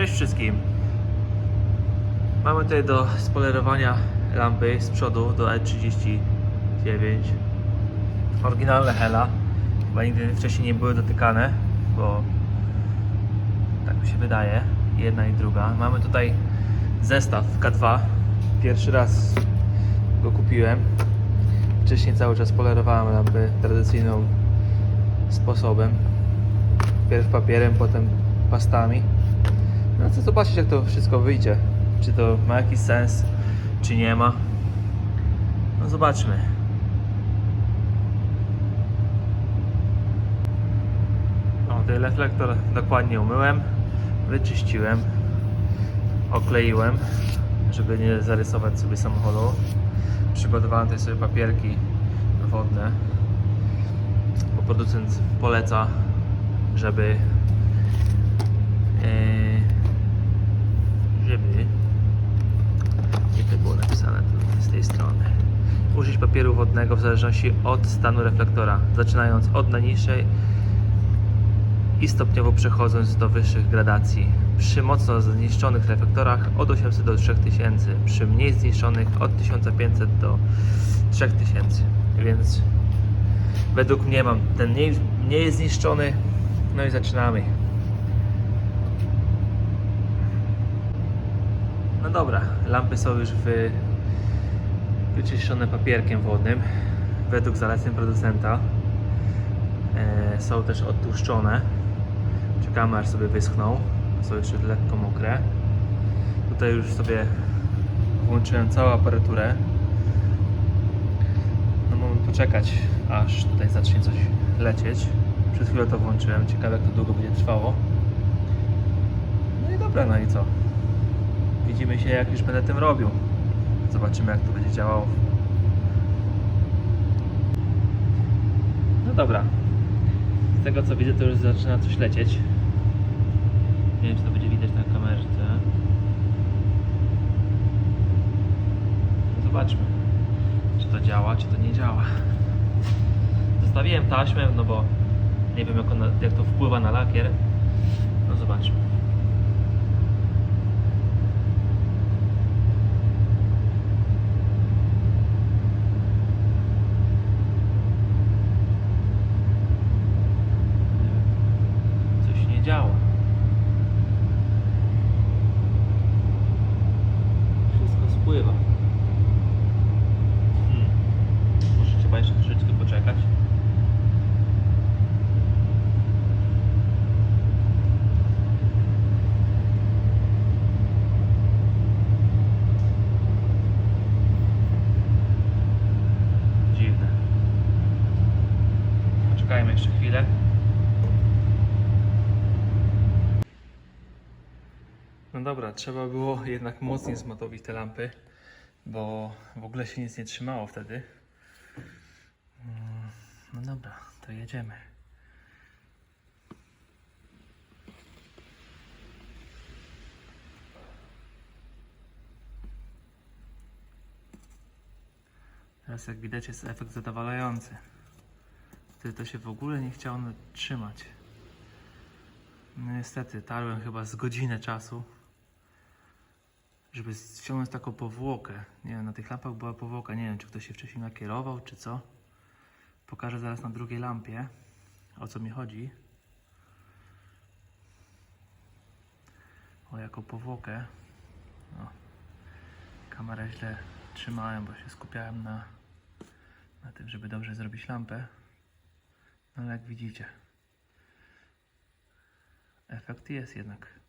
Cześć wszystkim. Mamy tutaj do spolerowania lampy z przodu do E39. Oryginalne Hela. Chyba nigdy wcześniej nie były dotykane, bo tak mi się wydaje. Jedna i druga. Mamy tutaj zestaw K2. Pierwszy raz go kupiłem. Wcześniej cały czas polerowałem lampy tradycyjną sposobem. Pierw papierem, potem pastami. No chcę zobaczyć jak to wszystko wyjdzie. Czy to ma jakiś sens, czy nie ma. No zobaczmy. O, ten reflektor dokładnie umyłem, wyczyściłem, okleiłem, żeby nie zarysować sobie samochodu. Przygotowałem tutaj sobie papierki wodne, bo producent poleca, żeby Eee, żeby gdzie to było napisane? Z tej strony. Użyć papieru wodnego w zależności od stanu reflektora zaczynając od najniższej i stopniowo przechodząc do wyższych gradacji. Przy mocno zniszczonych reflektorach od 800 do 3000 przy mniej zniszczonych od 1500 do 3000 więc według mnie mam ten mniej, mniej zniszczony. No i zaczynamy No dobra, lampy są już wy... wyczyszczone papierkiem wodnym według zaleceń producenta. E, są też odtłuszczone. Czekamy aż sobie wyschną. Są jeszcze lekko mokre. Tutaj już sobie włączyłem całą aparaturę. No mamy poczekać aż tutaj zacznie coś lecieć. Przed chwilą to włączyłem. Ciekawe jak to długo będzie trwało. No i dobra, no i co? Widzimy się jak już będę tym robił. Zobaczymy jak to będzie działało. No dobra. Z tego co widzę to już zaczyna coś lecieć. Nie wiem czy to będzie widać na kamerze. Zobaczmy. Czy to działa, czy to nie działa. Zostawiłem taśmę, no bo nie wiem jak, ona, jak to wpływa na lakier. No zobaczmy. Coś nie działa. Wszystko spływa. Hmm. Może trzeba jeszcze troszeczkę poczekać. Dziwne. Jeszcze chwilę. No dobra, trzeba było jednak mocniej zmatowić te lampy, bo w ogóle się nic nie trzymało wtedy. Mm, No dobra, to jedziemy. Teraz jak widać jest efekt zadowalający. Wtedy to się w ogóle nie chciało trzymać. No niestety, tarłem chyba z godzinę czasu, żeby ściągnąć taką powłokę. Nie wiem, na tych lampach była powłoka. Nie wiem, czy ktoś się wcześniej nakierował, czy co. Pokażę zaraz na drugiej lampie, o co mi chodzi. O jaką powłokę. O. Kamerę źle trzymałem, bo się skupiałem na, na tym, żeby dobrze zrobić lampę. No jak widzicie, efekt jest jednak.